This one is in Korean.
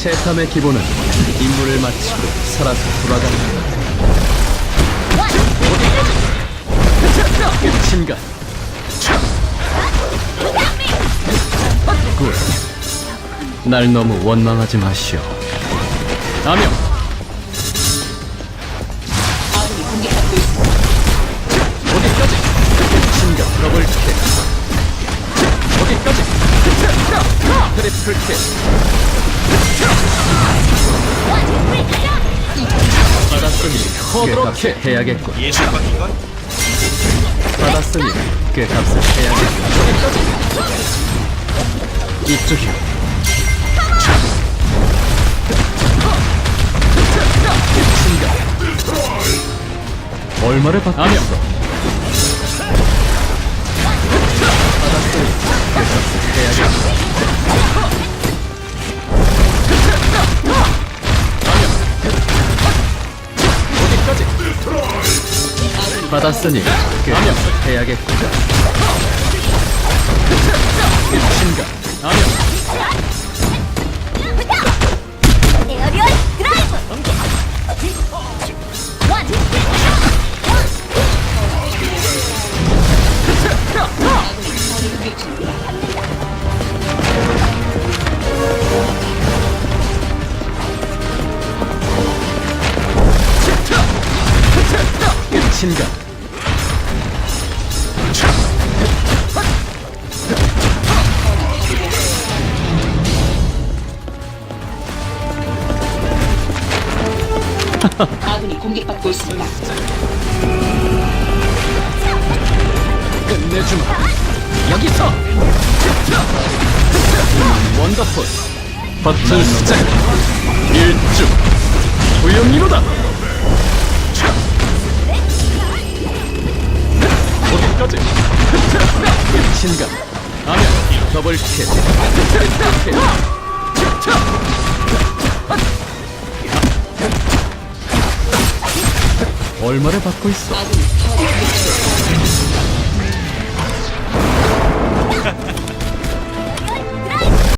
채탐의 기본은 임무를 마치고 살아서 돌아가는 것 끝인가. 굿날 너무 원망하지 마시오. 있습니다. 어디까지? 끝인가 더블킬 어디까지? 트리플킬 받았으니 꽤 값을 해야겠군. 받았으니 꽤 값을 해야겠군. 이쪽이요 얼마를 받겠어? 받았으니 받았으니 해야겠군 끝인가 아명 에어리얼 드라이브! 원공 끝인가 아군이 공격받고 있습니다. 끝내주마. 여기서! 원더풀. 버튼 시작 끝인가 아면 더블킬 트리플킬 얼마를 받고 있어